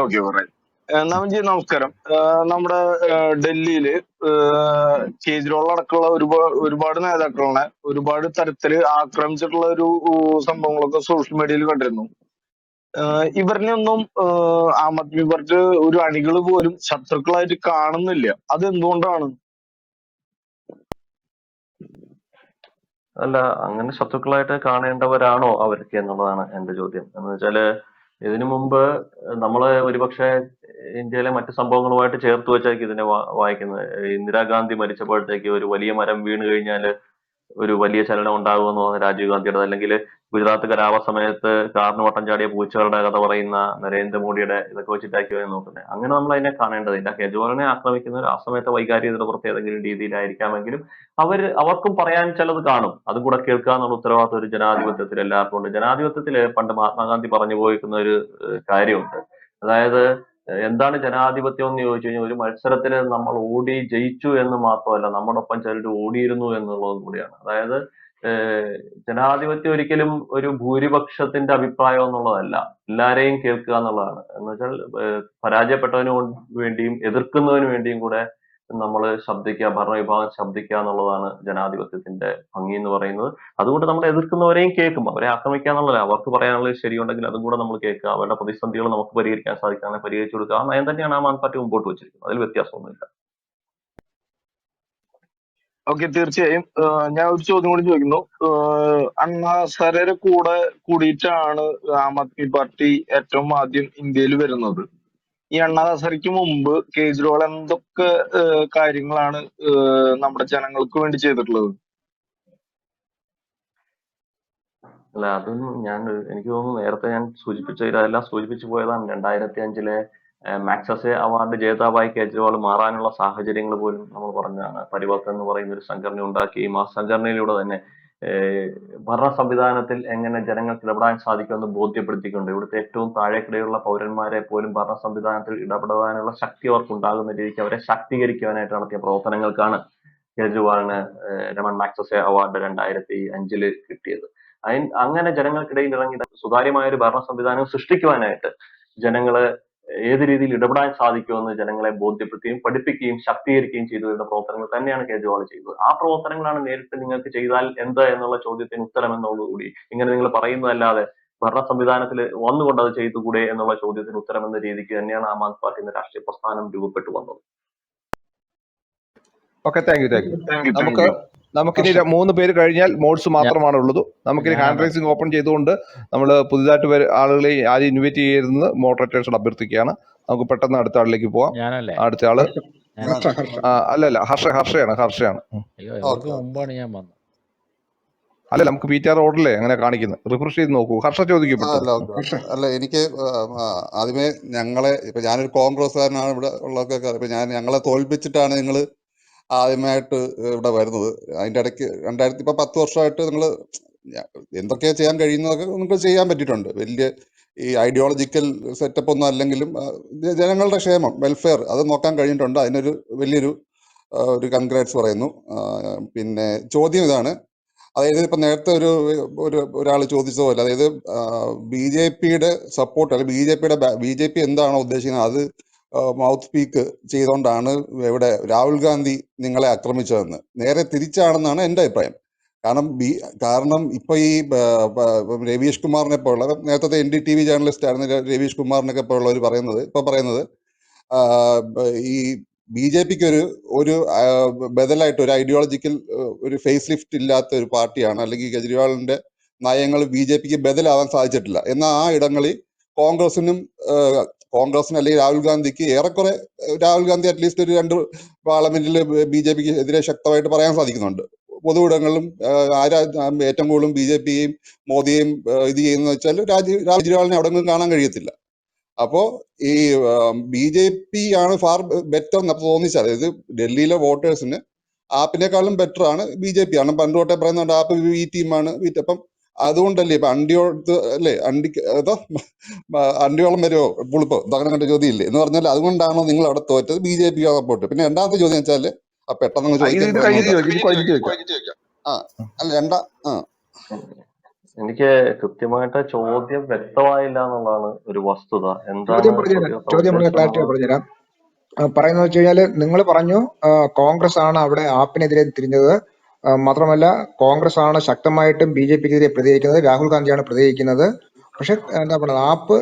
Okay പറയാം നവൻജി നമസ്കാരം. നമ്മുടെ ഡൽഹിയിൽ അടക്കമുള്ള ഒരുപാട് ഒരുപാട് നേതാക്കളെ ഒരുപാട് തരത്തിൽ ആക്രമിച്ചിട്ടുള്ള ഒരു സംഭവങ്ങളൊക്കെ സോഷ്യൽ മീഡിയയിൽ കണ്ടിരുന്നു. ഏഹ് ഇവരിനെ ഒന്നും ആം ആദ്മി പാർട്ടി ഒരു അണികൾ പോലും ശത്രുക്കളായിട്ട് കാണുന്നില്ല. അത് എന്തുകൊണ്ടാണ് അല്ല അങ്ങനെ ശത്രുക്കളായിട്ട് കാണേണ്ടവരാണോ അവർക്ക് എന്നുള്ളതാണ് എന്റെ ചോദ്യം. എന്ന് വെച്ചാൽ ഇതിനു മുമ്പ് നമ്മൾ ഒരുപക്ഷെ ഇന്ത്യയിലെ മറ്റു സംഭവങ്ങളുമായിട്ട് ചേർത്ത് വെച്ചായിരിക്കും ഇതിനെ വായിക്കുന്നത്. ഇന്ദിരാഗാന്ധി മരിച്ചപ്പോഴത്തേക്ക് ഒരു വലിയ മരം വീണ് കഴിഞ്ഞാൽ ഒരു വലിയ ചലനം ഉണ്ടാകുമെന്ന് തോന്നുന്നു രാജീവ് ഗാന്ധിയുടെ അല്ലെങ്കിൽ ഗുജറാത്ത് കലാപ സമയത്ത് കാറിന് വട്ടം ചാടിയ പൂച്ചകളുടെ കഥ പറയുന്ന നരേന്ദ്രമോദിയുടെ ഇതൊക്കെ വെച്ചിട്ടാക്കി നോക്കുന്നത്. അങ്ങനെ നമ്മൾ അതിനെ കാണേണ്ടതില്ല. കെജ്രിവാളിനെ ആക്രമിക്കുന്നവർ ആ സമയത്തെ വൈകാരികതയുടെ പുറത്ത് ഏതെങ്കിലും രീതിയിലായിരിക്കാമെങ്കിലും അവർ അവർക്കും പറയാൻ ചിലത് കാണും. അതും കൂടെ കേൾക്കുക എന്നുള്ള ഉത്തരവാദിത്വം ഒരു ജനാധിപത്യത്തിൽ എല്ലാവർക്കും ഉണ്ട്. ജനാധിപത്യത്തിൽ പണ്ട് മഹാത്മാഗാന്ധി പറഞ്ഞു പോയിരിക്കുന്ന ഒരു കാര്യമുണ്ട്. അതായത് എന്താണ് ജനാധിപത്യം എന്ന് ചോദിച്ചു കഴിഞ്ഞാൽ ഒരു മത്സരത്തിൽ നമ്മൾ ഓടി ജയിച്ചു എന്ന് മാത്രമല്ല നമ്മുടെ ചിലർ ഓടിയിരുന്നു എന്നുള്ളതും കൂടിയാണ്. അതായത് ജനാധിപത്യം ഒരിക്കലും ഒരു ഭൂരിപക്ഷത്തിന്റെ അഭിപ്രായം എന്നുള്ളതല്ല. എല്ലാരെയും കേൾക്കുക എന്നുള്ളതാണ്. എന്ന് വെച്ചാൽ പരാജയപ്പെട്ടവന് വേണ്ടിയും എതിർക്കുന്നതിന് വേണ്ടിയും കൂടെ നമ്മൾ ശബ്ദിക്കുക ഭരണവിഭാഗം ശബ്ദിക്കുക എന്നുള്ളതാണ് ജനാധിപത്യത്തിന്റെ ഭംഗി എന്ന് പറയുന്നത്. അതുകൊണ്ട് നമ്മൾ എതിർക്കുന്നവരെയും കേൾക്കും. അവരെ ആക്രമിക്കുക എന്നുള്ളതല്ല അവർക്ക് പറയാനുള്ള ശരിയുണ്ടെങ്കിൽ അതും കൂടെ നമ്മൾ കേൾക്കുക. അവരുടെ പ്രതിസന്ധികൾ നമുക്ക് പരിഹരിക്കാൻ സാധിക്കാതെ പരിഹരിച്ചു കൊടുക്കുക. ആ നയം തന്നെയാണ് ആം ആദ്മി പാർട്ടി മുമ്പോട്ട് വെച്ചിരിക്കുന്നത്. അതിൽ വ്യത്യാസമൊന്നുമില്ല. ഓക്കെ തീർച്ചയായും. ഞാൻ ഒരു ചോദ്യം കൂടി ചോദിക്കുന്നു. അണ്ണാ സരയുടെ കൂടെ കൂടിയിട്ടാണ് ആം ആദ്മി പാർട്ടി ഏറ്റവും ആദ്യം ഇന്ത്യയിൽ വരുന്നത്. ഈ അണ്ണാ ഹസാരയ്ക്ക് മുമ്പ് കേജ്രിവാൾ എന്തൊക്കെ കാര്യങ്ങളാണ് നമ്മുടെ ജനങ്ങൾക്ക് വേണ്ടി ചെയ്തിട്ടുള്ളത്? അല്ല അതൊന്നും ഞാൻ എനിക്ക് തോന്നുന്നു നേരത്തെ ഞാൻ സൂചിപ്പിച്ച ഇതെല്ലാം സൂചിപ്പിച്ചു പോയതാണ്. രണ്ടായിരത്തി അഞ്ചിലെ മാക്സസെ അവാർഡ് ജേതാവായി കേജ്രിവാൾ മാറാനുള്ള സാഹചര്യങ്ങൾ പോലും നമ്മൾ പറഞ്ഞതാണ്. പരിവർത്തൻ എന്ന് പറയുന്ന ഒരു സംഘടന ഉണ്ടാക്കുകയും ആ സംഘടനയിലൂടെ തന്നെ ഭരണ സംവിധാനത്തിൽ എങ്ങനെ ജനങ്ങൾക്ക് ഇടപെടാൻ സാധിക്കുമെന്ന് ബോധ്യപ്പെടുത്തിക്കൊണ്ട് ഇവിടുത്തെ ഏറ്റവും താഴെക്കിടയിലുള്ള പൗരന്മാരെ പോലും ഭരണ സംവിധാനത്തിൽ ഇടപെടാനുള്ള ശക്തി അവർക്ക് ഉണ്ടാകുന്ന രീതിക്ക് അവരെ ശാക്തീകരിക്കുവാനായിട്ട് നടത്തിയ പ്രവർത്തനങ്ങൾക്കാണ് കേജ്രിവാളിന് രമൺ മാക്സസെ അവാർഡ് രണ്ടായിരത്തി അഞ്ചിൽ കിട്ടിയത്. അതിന് അങ്ങനെ ജനങ്ങൾക്കിടയിൽ ഇറങ്ങി സുതാര്യമായ ഒരു ഭരണ സംവിധാനം സൃഷ്ടിക്കുവാനായിട്ട് ജനങ്ങൾ ഏത് രീതിയിൽ ഇടപെടാൻ സാധിക്കുമെന്ന് ജനങ്ങളെ ബോധ്യപ്പെടുത്തുകയും പഠിപ്പിക്കുകയും ശക്തീകരിക്കുകയും ചെയ്തു വരുന്ന പ്രവർത്തനങ്ങൾ തന്നെയാണ് കേജ്രിവാൾ ചെയ്തത്. ആ പ്രവർത്തനങ്ങളാണ് നേരിട്ട് നിങ്ങൾക്ക് ചെയ്താൽ എന്ത് എന്നുള്ള ചോദ്യത്തിന് ഉത്തരം എന്നുള്ളതുകൂടി ഇങ്ങനെ നിങ്ങൾ പറയുന്നതല്ലാതെ ഭരണ സംവിധാനത്തിൽ വന്നുകൊണ്ട് അത് ചെയ്തുകൂടെ എന്നുള്ള ചോദ്യത്തിന് ഉത്തരം എന്ന രീതിക്ക് തന്നെയാണ് ആം ആദ്മി പാർട്ടി എന്ന രാഷ്ട്രീയ പ്രസ്ഥാനം രൂപപ്പെട്ടു വന്നത്. Okay thank you thank you thank നമുക്ക് യു നമുക്കിനി മൂന്ന് പേര് കഴിഞ്ഞാൽ മോഡ്സ് മാത്രമാണ് ഉള്ളത് നമുക്കിനി ഹാൻഡ് റൈസിംഗ് ഓപ്പൺ ചെയ്തുകൊണ്ട് നമ്മൾ പുതിയതായിട്ട് വര- ആളുകളെ ആദ്യം ഇൻവൈറ്റ് ചെയ്യരുതെന്ന് മോഡറേറ്റേഴ്സിനോട് അഭ്യർത്ഥിക്കുകയാണ്. നമുക്ക് പെട്ടെന്ന് അടുത്ത ആളിലേക്ക് പോവാം. അടുത്ത ആൾ അല്ല അല്ല ഹർഷ. അല്ലല്ല ഹർഷ ഹർഷയാണ് ഹർഷയാണ്. അല്ല നമുക്ക് പി ടി ആർ ഓർഡറിലേ അങ്ങനെ കാണിക്കുന്നത് റിഫ്രഷ് ചെയ്ത് നോക്കൂ. ഹർഷ ചോദിക്കും ചോദിക്കപ്പെട്ടു അല്ല എനിക്ക് ആദ്യമേ ഞങ്ങളെ ഇപ്പൊ ഞാനൊരു കോൺഗ്രസ്സുകാരനാണ് ഇവിടെ ഉള്ളതൊക്കെ ഇപ്പൊ ഞാൻ ഞങ്ങളെ തോൽപ്പിച്ചിട്ടാണ് നിങ്ങൾ ആദ്യമായിട്ട് ഇവിടെ വരുന്നത്. അതിന്റെ ഇടയ്ക്ക് രണ്ടായിരത്തി ഇപ്പം പത്ത് വർഷമായിട്ട് നിങ്ങൾ എന്തൊക്കെയാ ചെയ്യാൻ കഴിയുന്നതൊക്കെ നിങ്ങൾക്ക് ചെയ്യാൻ പറ്റിയിട്ടുണ്ട്. വലിയ ഈ ഐഡിയോളജിക്കൽ സെറ്റപ്പ് ഒന്നും അല്ലെങ്കിലും ജനങ്ങളുടെ ക്ഷേമം വെൽഫെയർ അത് നോക്കാൻ കഴിഞ്ഞിട്ടുണ്ട്. അതിനൊരു വലിയൊരു ഒരു കൺഗ്രാറ്റ്സ് പറയുന്നു. പിന്നെ ചോദ്യം ഇതാണ്. അതായത് ഇപ്പം നേരത്തെ ഒരു ഒരു ഒരാൾ ചോദിച്ച പോലെ അതായത് ബി ജെ പിയുടെ സപ്പോർട്ട് അല്ലെങ്കിൽ ബി ജെ പിയുടെ ബി ജെ പി എന്താണോ ഉദ്ദേശിക്കുന്നത് അത് മൗത്ത് സ്പീക്ക് ചെയ്തുകൊണ്ടാണ് ഇവിടെ രാഹുൽ ഗാന്ധി നിങ്ങളെ ആക്രമിച്ചതെന്ന്. നേരെ തിരിച്ചാണെന്നാണ് എന്റെ അഭിപ്രായം. കാരണം ബി കാരണം ഇപ്പോൾ ഈ രവീഷ് കുമാറിനെ പോലുള്ള നേരത്തെ N D T V journalist ആയിരുന്നു രവീഷ് കുമാറിനൊക്കെ പോലുള്ളവർ പറയുന്നത് ഇപ്പോൾ പറയുന്നത് ഈ ബി ജെ പിക്ക് ഒരു ഒരു ബദലായിട്ട് ഒരു ഐഡിയോളജിക്കൽ ഒരു ഫേസ് ലിഫ്റ്റ് ഇല്ലാത്ത ഒരു പാർട്ടിയാണ് അല്ലെങ്കിൽ കെജ്രിവാളിന്റെ നയങ്ങൾ ബി ജെ പിക്ക് ബദലാവാൻ സാധിച്ചിട്ടില്ല. എന്നാൽ ആ ഇടങ്ങളിൽ കോൺഗ്രസിനും കോൺഗ്രസിന് അല്ലെങ്കിൽ രാഹുൽ ഗാന്ധിക്ക് ഏറെക്കുറെ രാഹുൽ ഗാന്ധി അറ്റ്ലീസ്റ്റ് ഒരു രണ്ട് പാർലമെന്റിൽ ബി ജെ പിക്ക് എതിരെ ശക്തമായിട്ട് പറയാൻ സാധിക്കുന്നുണ്ട്. പൊതുവിടങ്ങളിലും ആരാ ഏറ്റവും കൂടുതലും ബി ജെ പിയെയും മോദിയെയും ഇത് ചെയ്യുന്ന വെച്ചാൽ രാജീവ് കേജ്രിവാളിനെ അവിടെ നിന്നും കാണാൻ കഴിയത്തില്ല. അപ്പോൾ ഈ ബി ജെ പി ആണ് ഫാർ ബെറ്റർ എന്ന് തോന്നിച്ചത് അതായത് ഡൽഹിയിലെ വോട്ടേഴ്സിന് ആപ്പിനെക്കാളും ബെറ്റർ ആണ് ബി ജെ പി. ആണ് പണ്ട് തൊട്ടേ പറയുന്നുണ്ട് ആപ്പ് വി ടീമാണ് അപ്പം അതുകൊണ്ടല്ലേ ഇപ്പൊ അണ്ടിയോടത്ത് അല്ലേ? അണ്ടി അതോ അണ്ടിയോളം വരുമോ പുളിപ്പോ അങ്ങനെ കണ്ട ചോദ്യം ഇല്ലേ എന്ന് പറഞ്ഞാൽ അതുകൊണ്ടാണോ നിങ്ങൾ അവിടെ തോറ്റത്. ബി ജെ പി സപ്പോർട്ട് പിന്നെ രണ്ടാമത്തെ ചോദ്യം വെച്ചാൽ ആ പെട്ടെന്ന് ചോദിക്കും. ആ അല്ല രണ്ടാ ആ. എനിക്ക് കൃത്യമായിട്ട് ചോദ്യം വ്യക്തമായില്ല എന്നുള്ളതാണ് ഒരു വസ്തുത. എന്താണ് ചോദ്യം ക്ലാരിറ്റി പറഞ്ഞുതരാം പറയുന്നത് വെച്ച് കഴിഞ്ഞാൽ നിങ്ങൾ പറഞ്ഞു കോൺഗ്രസ് ആണ് അവിടെ ആപ്പിനെതിരെ തിരിഞ്ഞത്. മാത്രമല്ല കോൺഗ്രസ് ആണ് ശക്തമായിട്ടും ബി ജെ പിക്കെതിരെ പ്രതികരിക്കുന്നത്. രാഹുൽ ഗാന്ധിയാണ് പ്രതികരിക്കുന്നത്. പക്ഷെ എന്താ പറയുക ആപ്പ്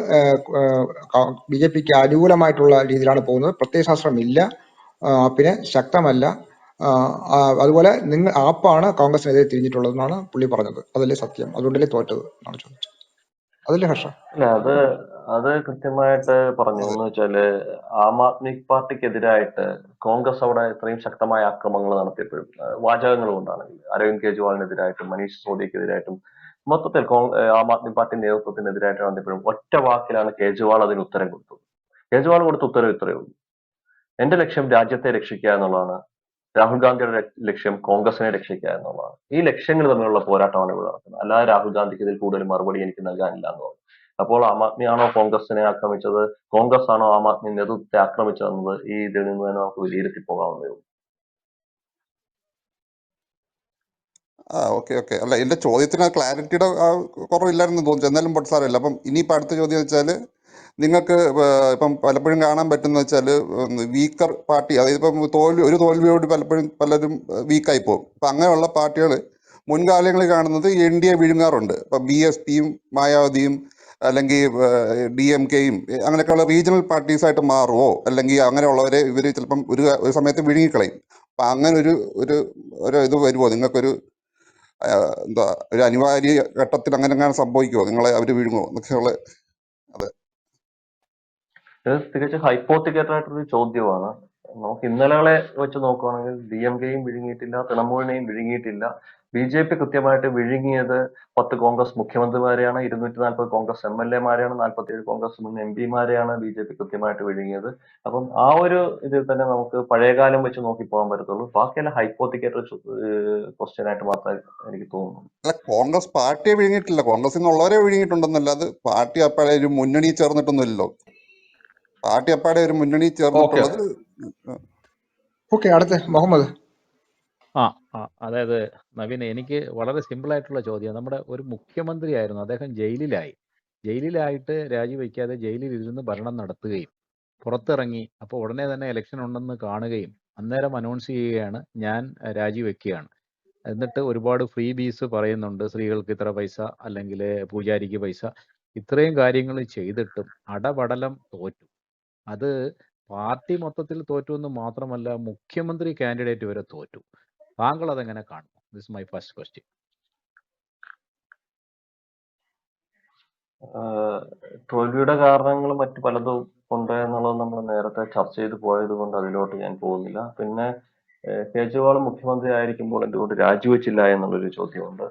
ബി ജെ പിക്ക് അനുകൂലമായിട്ടുള്ള രീതിയിലാണ് പോകുന്നത്. പ്രത്യയശാസ്ത്രം ഇല്ല ആപ്പിന് ശക്തമല്ല. അതുപോലെ നിങ്ങൾ ആപ്പാണ് കോൺഗ്രസിനെതിരെ തിരിഞ്ഞിട്ടുള്ളതെന്നാണ് പുള്ളി പറഞ്ഞത്. അതല്ലേ സത്യം. അതുകൊണ്ടല്ലേ തോറ്റത് എന്നാണ് ചോദിച്ചത്. അതല്ലേ ഹർഷ? അത് കൃത്യമായിട്ട് പറഞ്ഞു. എന്ന് വെച്ചാൽ ആം ആദ്മി പാർട്ടിക്കെതിരായിട്ട് കോൺഗ്രസ് അവിടെ ഇത്രയും ശക്തമായ ആക്രമണങ്ങൾ നടത്തിയപ്പോഴും വാചകങ്ങൾ കൊണ്ടാണെങ്കിൽ അരവിന്ദ് കെജ്രിവാളിനെതിരായിട്ടും മനീഷ് സിസോദിയക്കെതിരായിട്ടും മൊത്തത്തിൽ കോൺ- ഏഹ് ആം ആദ്മി പാർട്ടി നേതൃത്വത്തിനെതിരായിട്ട് നടത്തിയപ്പോഴും ഒറ്റ വാക്കിലാണ് കേജ്രിവാൾ അതിന് ഉത്തരം കൊടുത്തത്. കേജ്രിവാൾ കൊടുത്ത ഉത്തരവ് ഇത്രയേ ഉള്ളൂ. എന്റെ ലക്ഷ്യം രാജ്യത്തെ രക്ഷിക്കുക എന്നുള്ളതാണ്. രാഹുൽ ഗാന്ധിയുടെ ലക്- ലക്ഷ്യം കോൺഗ്രസിനെ രക്ഷിക്കുക എന്നുള്ളതാണ്. ഈ ലക്ഷ്യങ്ങൾ തമ്മിലുള്ള പോരാട്ടമാണ് ഇവിടെ നടക്കുന്നത്. അല്ലാതെ രാഹുൽ ഗാന്ധിക്ക് ഇതിൽ കൂടുതൽ മറുപടി എനിക്ക് നൽകാനില്ല എന്ന് പറഞ്ഞു അപ്പോൾ ആം ആദ്മിയാണോ കോൺഗ്രസിനെ ആക്രമിച്ചത്? കോൺഗ്രസ് ആണോ ആം ആദ്മി നേതൃത്വത്തെ ആക്രമിച്ചതെന്നത്? ഈ ഇതിൽ നിന്ന് തന്നെ നമുക്ക് വിലയിരുത്തി പോകാവുന്നേ ഉള്ളൂ. ആ ഓക്കെ ഓക്കെ. അല്ല എന്റെ ചോദ്യത്തിന് ക്ലാരിറ്റിയുടെ കുറവില്ലായിരുന്നു തോന്നുന്നു. എന്നാലും പൊട്ട് സാറല്ല അപ്പം ഇനിയിപ്പോൾ അടുത്ത ചോദ്യം വെച്ചാൽ നിങ്ങൾക്ക് ഇപ്പം പലപ്പോഴും കാണാൻ പറ്റുന്ന വെച്ചാൽ വീക്കർ പാർട്ടി അതായത് ഇപ്പം തോൽവി ഒരു തോൽവിയോട് പലപ്പോഴും പലരും വീക്കായി പോകും. അപ്പം അങ്ങനെയുള്ള പാർട്ടികൾ മുൻകാലങ്ങളിൽ കാണുന്നത് എൻ ഡി എ വിഴുങ്ങാറുണ്ട്. ഇപ്പം ബി എസ് പിയും മായാവതിയും അല്ലെങ്കിൽ ഡി എം കെയും അങ്ങനെയൊക്കെയുള്ള റീജിയണൽ പാർട്ടീസായിട്ട് മാറുമോ അല്ലെങ്കിൽ അങ്ങനെയുള്ളവരെ ഇവർ ചിലപ്പം ഒരു ഒരു സമയത്ത് വിഴുങ്ങിക്കളയും. അപ്പം അങ്ങനെ ഒരു ഒരു ഒരു ഇത് വരുമോ നിങ്ങൾക്കൊരു എന്താ ഒരു അനിവാര്യ ഘട്ടത്തിൽ അങ്ങനെ അങ്ങനെ സംഭവിക്കുമോ നിങ്ങളെ അവർ വിഴുങ്ങുമോ എന്നൊക്കെയുള്ള ഇത് തികച്ചും ആയിട്ടൊരു ചോദ്യമാണ്. നമുക്ക് ഇന്നലകളെ വെച്ച് നോക്കുകയാണെങ്കിൽ ഡി എം കെയും വിഴുങ്ങിയിട്ടില്ല തൃണമൂലിനെയും വിഴുങ്ങിയിട്ടില്ല. ബി ജെ പി കൃത്യമായിട്ട് വിഴുങ്ങിയത് പത്ത് കോൺഗ്രസ് മുഖ്യമന്ത്രിമാരെയാണ് ഇരുന്നൂറ്റി നാൽപ്പത് കോൺഗ്രസ് എം എൽ എമാരെയാണ് നാൽപ്പത്തിയേഴ് കോൺഗ്രസ് മുൻ എം പിമാരെയാണ് ബി ജെ പി കൃത്യമായിട്ട് വിഴുങ്ങിയത്. അപ്പം ആ ഒരു ഇതിൽ തന്നെ നമുക്ക് പഴയകാലം വെച്ച് നോക്കി പോകാൻ പറ്റത്തുള്ളൂ. ബാക്കിയെല്ലാം ഹൈപ്പോത്തിക്കേറ്റ് ക്വസ്റ്റ്യൻ ആയിട്ട് മാത്രമേ എനിക്ക് തോന്നുന്നു. കോൺഗ്രസ് പാർട്ടിയെ വിഴുങ്ങിയിട്ടില്ല. കോൺഗ്രസ് നിന്നുള്ളവരെ വിഴുങ്ങിയിട്ടുണ്ടെന്നല്ലാതെ പാർട്ടി അപ്പാടെ ഒരു മുന്നണി ചേർന്നിട്ടൊന്നുമില്ലല്ലോ. പാർട്ടി അപ്പാടെ ഒരു മുന്നണി ചേർന്നിട്ടുള്ളത് ഓക്കെ. അടുത്ത. മുഹമ്മദ്. ആ ആ അതായത് നവീൻ എനിക്ക് വളരെ സിമ്പിൾ ആയിട്ടുള്ള ചോദ്യം. നമ്മുടെ ഒരു മുഖ്യമന്ത്രി ആയിരുന്നു അദ്ദേഹം ജയിലിലായി. ജയിലിലായിട്ട് രാജിവെക്കാതെ ജയിലിൽ ഇരുന്ന് ഭരണം നടത്തുകയും പുറത്തിറങ്ങി അപ്പോൾ ഉടനെ തന്നെ ഇലക്ഷൻ ഉണ്ടെന്ന് കാണുകയും അന്നേരം അനൗൺസ് ചെയ്യുകയാണ് ഞാൻ രാജിവെക്കുകയാണ്. എന്നിട്ട് ഒരുപാട് ഫ്രീ ബീസ് പറയുന്നുണ്ട് സ്ത്രീകൾക്ക് ഇത്ര പൈസ അല്ലെങ്കിൽ പൂജാരിക്ക് പൈസ. ഇത്രയും കാര്യങ്ങൾ ചെയ്തിട്ടും അടപടലം തോറ്റു. അത് പാർട്ടി മൊത്തത്തിൽ തോറ്റു എന്ന് മാത്രമല്ല മുഖ്യമന്ത്രി കാൻഡിഡേറ്റ് വരെ തോറ്റു. താങ്കൾ അതെങ്ങനെ കാണുന്നു ദിസ് മൈ ഫസ്റ്റ് ക്വസ്റ്റ്യൻ തോൽവിയുടെ കാരണങ്ങൾ മറ്റു പലതും ഉണ്ട് എന്നുള്ളത് നമ്മൾ നേരത്തെ ചർച്ച ചെയ്ത് പോയത് കൊണ്ട് അതിലോട്ട് ഞാൻ പോകുന്നില്ല. പിന്നെ കേജ്രിവാൾ മുഖ്യമന്ത്രി ആയിരിക്കുമ്പോൾ എന്തുകൊണ്ട് രാജിവെച്ചില്ല എന്നുള്ളൊരു ചോദ്യമുണ്ട്.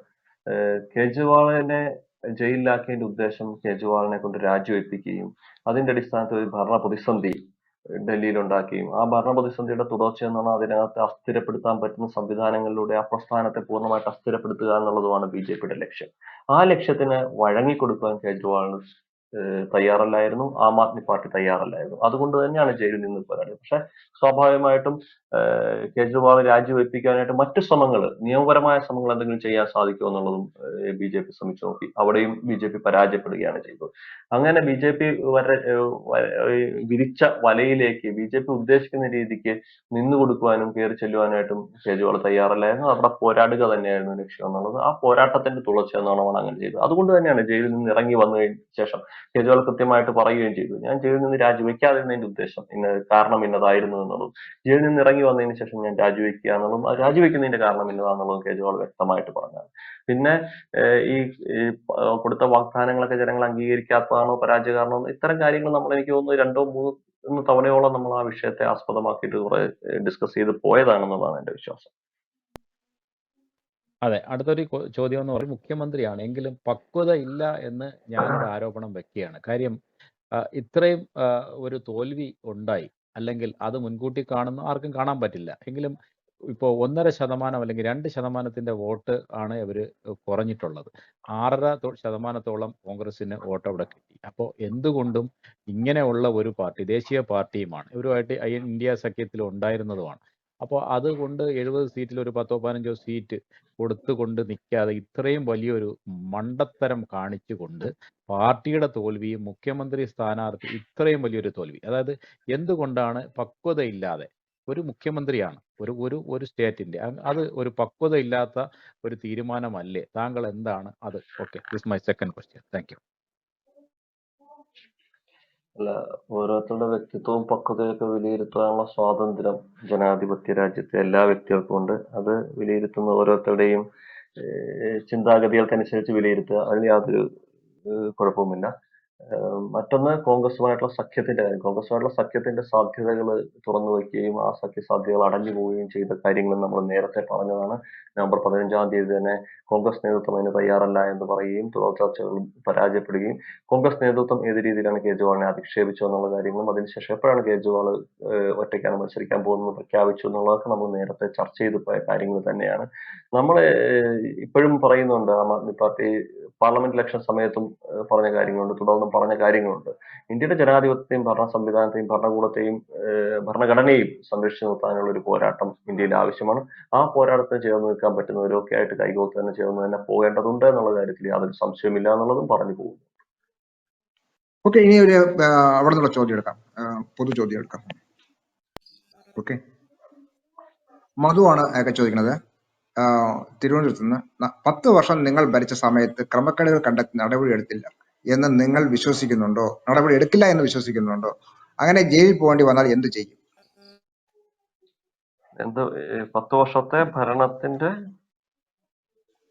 കേജ്രിവാളിനെ ജയിലിലാക്കിയതിന്റെ ഉദ്ദേശം കേജ്രിവാളിനെ കൊണ്ട് രാജിവെപ്പിക്കുകയും അതിന്റെ അടിസ്ഥാനത്തിൽ ഒരു ഭരണ പ്രതിസന്ധി ഡൽഹിയിൽ ഉണ്ടാക്കുകയും ആ ഭരണ പ്രതിസന്ധിയുടെ തുടർച്ച എന്നാണ് അതിനകത്ത് അസ്ഥിരപ്പെടുത്താൻ പറ്റുന്ന സംവിധാനങ്ങളിലൂടെ ആ പ്രസ്ഥാനത്തെ പൂർണമായിട്ട് അസ്ഥിരപ്പെടുത്തുക എന്നുള്ളതുമാണ് ബി ജെ പിയുടെ ലക്ഷ്യം. ആ ലക്ഷ്യത്തിന് വഴങ്ങിക്കൊടുക്കാൻ കേജ്രിവാളിന് തയ്യാറല്ലായിരുന്നു. ആം ആദ്മി പാർട്ടി തയ്യാറല്ലായിരുന്നു. അതുകൊണ്ട് തന്നെയാണ് ജയിലിൽ നിന്ന് പോരാടിയത്. പക്ഷെ സ്വാഭാവികമായിട്ടും കേജ്രിവാൾ രാജിവെപ്പിക്കാനായിട്ട് മറ്റു ശ്രമങ്ങൾ നിയമപരമായ ശ്രമങ്ങൾ എന്തെങ്കിലും ചെയ്യാൻ സാധിക്കുമോ എന്നുള്ളതും ബി ജെ പി ശ്രമിച്ചു നോക്കി. അവിടെയും ബി ജെ പി പരാജയപ്പെടുകയാണ് ചെയ്തത്. അങ്ങനെ ബി ജെ പി വിരിച്ച വലയിലേക്ക് ബി ജെ പി ഉദ്ദേശിക്കുന്ന രീതിക്ക് നിന്നു കൊടുക്കുവാനും കയറി ചെല്ലുവാനായിട്ടും കേജ്രിവാൾ തയ്യാറല്ലായിരുന്നു. അവിടെ പോരാടുക തന്നെയായിരുന്നു ലക്ഷ്യം എന്നുള്ളത്. ആ പോരാട്ടത്തിന്റെ തുടർച്ച എന്നോണമാണ് അങ്ങനെ ചെയ്തത്. അതുകൊണ്ട് തന്നെയാണ് ജയിലിൽ നിന്ന് ഇറങ്ങി വന്നതിന് ശേഷം കേജ്രിവാൾ കൃത്യമായിട്ട് പറയുകയും ചെയ്തു. ഞാൻ ജയിലിൽ നിന്ന് രാജിവെക്കാതിരുന്നതിന്റെ ഉദ്ദേശം ഇന്ന കാരണം ഇന്നതായിരുന്നു എന്നുള്ളതും ജയിലിൽ നിന്ന് ഇറങ്ങി വന്നതിന് ശേഷം ഞാൻ രാജിവെക്കുക എന്നുള്ളതും രാജിവെക്കുന്നതിന്റെ കാരണം ഇന്നതാണെന്നുള്ളതും കേജ്രിവാൾ വ്യക്തമായിട്ട് പറഞ്ഞാണ്. പിന്നെ ഈ കൊടുത്ത വാഗ്ദാനങ്ങളൊക്കെ ജനങ്ങൾ അംഗീകരിക്കാത്തതാണോ പരാജയ കാരണമോ ഇത്തരം കാര്യങ്ങൾ നമ്മൾ എനിക്ക് തോന്നുന്നു രണ്ടോ മൂന്നോ തവണയോളം നമ്മൾ ആ വിഷയത്തെ ആസ്പദമാക്കിയിട്ട് കുറെ ഡിസ്കസ് ചെയ്ത് പോയതാണെന്നുള്ളതാണ് എന്റെ വിശ്വാസം. അതെ അടുത്തൊരു ചോദ്യം എന്ന് പറയുന്നത് മുഖ്യമന്ത്രിയാണ്. എങ്കിലും പക്വത ഇല്ല എന്ന് ഞാൻ ആരോപണം വെക്കുകയാണ്. കാര്യം ഇത്രയും ഒരു തോൽവി ഉണ്ടായി. അല്ലെങ്കിൽ അത് മുൻകൂട്ടി കാണുന്ന ആർക്കും കാണാൻ പറ്റില്ല. എങ്കിലും ഇപ്പോൾ ഒന്നര ശതമാനം അല്ലെങ്കിൽ രണ്ട് ശതമാനത്തിന്റെ വോട്ട് ആണ് ഇവർ കുറഞ്ഞിട്ടുള്ളത്. ആറര തൊ- ശതമാനത്തോളം കോൺഗ്രസിന് വോട്ട് അവിടെ കിട്ടി. അപ്പോൾ എന്തുകൊണ്ടും ഇങ്ങനെയുള്ള ഒരു പാർട്ടി ദേശീയ പാർട്ടിയുമാണ്. ഇവരുമായിട്ട് ഇന്ത്യ സഖ്യത്തിൽ ഉണ്ടായിരുന്നതുമാണ്. അപ്പോൾ അതുകൊണ്ട് എഴുപത് സീറ്റിൽ ഒരു പത്തോ പതിനഞ്ചോ സീറ്റ് കൊടുത്തുകൊണ്ട് നിൽക്കാതെ ഇത്രയും വലിയൊരു മണ്ടത്തരം കാണിച്ചുകൊണ്ട് പാർട്ടിയുടെ തോൽവിയും മുഖ്യമന്ത്രി സ്ഥാനാർത്ഥി ഇത്രയും വലിയൊരു തോൽവി. അതായത് എന്തുകൊണ്ടാണ് പക്വതയില്ലാതെ ഒരു മുഖ്യമന്ത്രിയാണ് ഒരു ഒരു ഒരു സ്റ്റേറ്റിന്റെ അത് ഒരു പക്വത ഇല്ലാത്ത ഒരു തീരുമാനമല്ലേ? താങ്കൾ എന്താണ്? അത് okay this my second question thank അല്ല ഓരോരുത്തരുടെ വ്യക്തിത്വവും പക്വതയൊക്കെ വിലയിരുത്താനുള്ള സ്വാതന്ത്ര്യം ജനാധിപത്യ രാജ്യത്തെ എല്ലാ വ്യക്തികൾക്കും ഉണ്ട്. അത് വിലയിരുത്തുന്ന ഓരോരുത്തരുടെയും ചിന്താഗതികൾക്കനുസരിച്ച് വിലയിരുത്തുക. അതിൽ യാതൊരു കുഴപ്പവുമില്ല. മറ്റൊന്ന് കോൺഗ്രസുമായിട്ടുള്ള സഖ്യത്തിന്റെ കാര്യം. കോൺഗ്രസുമായിട്ടുള്ള സഖ്യത്തിന്റെ സാധ്യതകൾ തുറന്നു വയ്ക്കുകയും ആ സഖ്യ സാധ്യതകൾ അടഞ്ഞു പോവുകയും ചെയ്ത കാര്യങ്ങൾ നമ്മൾ നേരത്തെ പറഞ്ഞതാണ്. നവംബർ പതിനഞ്ചാം തീയതി തന്നെ കോൺഗ്രസ് നേതൃത്വം അതിന് തയ്യാറല്ല എന്ന് പറയുകയും തുടർ ചർച്ചകൾ പരാജയപ്പെടുകയും കോൺഗ്രസ് നേതൃത്വം ഏത് രീതിയിലാണ് കേജ്രിവാളിനെ അധിക്ഷേപിച്ചു എന്നുള്ള കാര്യങ്ങളും അതിനുശേഷം എപ്പോഴാണ് കേജ്രിവാൾ ഒറ്റയ്ക്കാണ് മത്സരിക്കാൻ പോകുന്നത് പ്രഖ്യാപിച്ചു എന്നുള്ളതൊക്കെ നമ്മൾ നേരത്തെ ചർച്ച ചെയ്തു പോയ കാര്യങ്ങൾ തന്നെയാണ്. നമ്മൾ ഇപ്പോഴും പറയുന്നുണ്ട് ആം ആദ്മി പാർട്ടി പാർലമെന്റ് ഇലക്ഷൻ സമയത്തും പറഞ്ഞ കാര്യങ്ങളുണ്ട് തുടർന്നും പറഞ്ഞ കാര്യങ്ങളുണ്ട്. ഇന്ത്യയുടെ ജനാധിപത്യത്തെയും ഭരണ സംവിധാനത്തെയും ഭരണകൂടത്തെയും ഭരണഘടനയും സംരക്ഷിച്ചു നിർത്താനുള്ള ഒരു പോരാട്ടം ഇന്ത്യയിൽ ആവശ്യമാണ്. ആ പോരാട്ടത്തിന് ചേർന്ന് നിൽക്കാൻ പറ്റുന്നവരൊക്കെ ആയിട്ട് കൈകോർത്ത് തന്നെ ചേർന്ന് തന്നെ പോകേണ്ടതുണ്ട് എന്നുള്ള കാര്യത്തിൽ യാതൊരു സംശയമില്ല എന്നുള്ളതും പറഞ്ഞു പോകുന്നു. ഓക്കെ ഇനി ഒരു അവിടെ നിന്നുള്ള ചോദ്യം എടുക്കാം. പൊതു ചോദ്യം എടുക്കാം. ഓക്കെ. മധുവാണ് ചോദിക്കുന്നത്. തിരുവനന്തപുരത്ത് നിന്ന് പത്ത് വർഷം നിങ്ങൾ ഭരിച്ച സമയത്ത് ക്രമക്കേടുകൾ കണ്ടെത്തി നടപടി എടുത്തില്ല എന്ന് നിങ്ങൾ വിശ്വസിക്കുന്നുണ്ടോ? നടപടി എടുക്കില്ല എന്ന് വിശ്വസിക്കുന്നുണ്ടോ? അങ്ങനെ ജയിലിൽ പോകേണ്ടി വന്നാൽ എന്ത് ചെയ്യും? എന്ത് പത്ത് വർഷത്തെ ഭരണത്തിന്റെ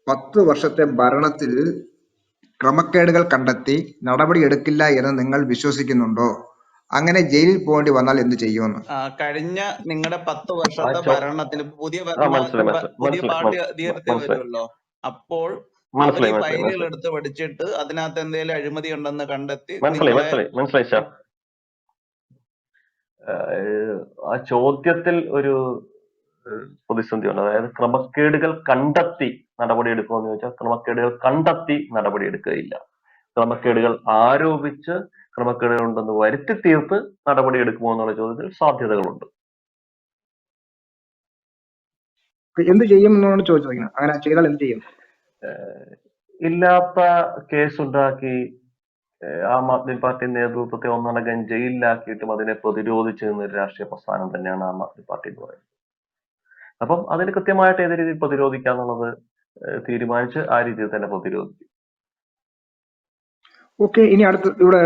പത്ത് വർഷത്തെ ഭരണത്തിൽ ക്രമക്കേടുകൾ കണ്ടെത്തി നടപടി എടുക്കില്ല എന്ന് നിങ്ങൾ വിശ്വസിക്കുന്നുണ്ടോ? അങ്ങനെ ജയിലിൽ പോകേണ്ടി വന്നാൽ എന്ത് ചെയ്യുമെന്ന്? ആ, കഴിഞ്ഞ നിങ്ങളുടെ പത്ത് ആ വർഷത്തെ ചോ ഭരണത്തിന് പുതിയ ഭ- ആ മ- മനസ്സിലായി മനസ്സിലായി പുതിയ മനസ്സിലായി. പാർട്ടി മനസ്സിലായി അധികാരത്തിൽ മനസ്സിലായി. വരുമല്ലോ. അപ്പോൾ അവർ ഈ മനസ്സിലായി മനസ്സിലായി ഫയലുകൾ മനസ്സിലായി. എടുത്ത് പഠിച്ചിട്ട് അതിനകത്ത് എന്തെങ്കിലും അഴിമതി ഉണ്ടെന്ന് കണ്ടെത്തി മനസ്സിലായി നിങ്ങളെ മനസ്സിലായി മനസ്സിലായി ഷാ ഏഹ്, ആ ചോദ്യത്തിൽ ഒരു ഏഹ്, പ്രതിസന്ധിയുണ്ട്. അതായത് ക്രമക്കേടുകൾ കണ്ടെത്തി നടപടിയെടുക്കുമെന്ന് ചോദിച്ചാൽ ക്രമക്കേടുകൾ കണ്ടെത്തി നടപടിയെടുക്കുകയില്ല. ക്രമക്കേടുകൾ ആരോപിച്ച് ക്രമക്കേടുകൾ ഉണ്ടെന്ന് വരുത്തി തീർത്ത് നടപടിയെടുക്കുമോ എന്നുള്ള ചോദ്യത്തിൽ സാധ്യതകളുണ്ട്. എന്ത് ചെയ്യും എന്നാണ് ചോദിച്ചിരിക്കുന്നത് അങ്ങനെ ചെയ്താൽ എന്ത് ചെയ്യും? ഇല്ലാത്ത കേസുണ്ടാക്കി ഉണ്ടാക്കി ആം ആദ്മി പാർട്ടി നേതൃത്വത്തെ ഒന്നടങ്കം ജയിലിലാക്കിയിട്ടും അതിനെ പ്രതിരോധിച്ചു നിന്ന ഒരു രാഷ്ട്രീയ പ്രസ്ഥാനം തന്നെയാണ് ആം ആദ്മി പാർട്ടി എന്ന് പറയുന്നത്. അപ്പം അതിന് കൃത്യമായിട്ട് ഏത് രീതിയിൽ പ്രതിരോധിക്കാന്നുള്ളത് എന്നുള്ളത് തീരുമാനിച്ച് ആ രീതിയിൽ തന്നെ പ്രതിരോധിക്കും. ഓക്കെ ഇനി അടുത്ത് ഇവിടെ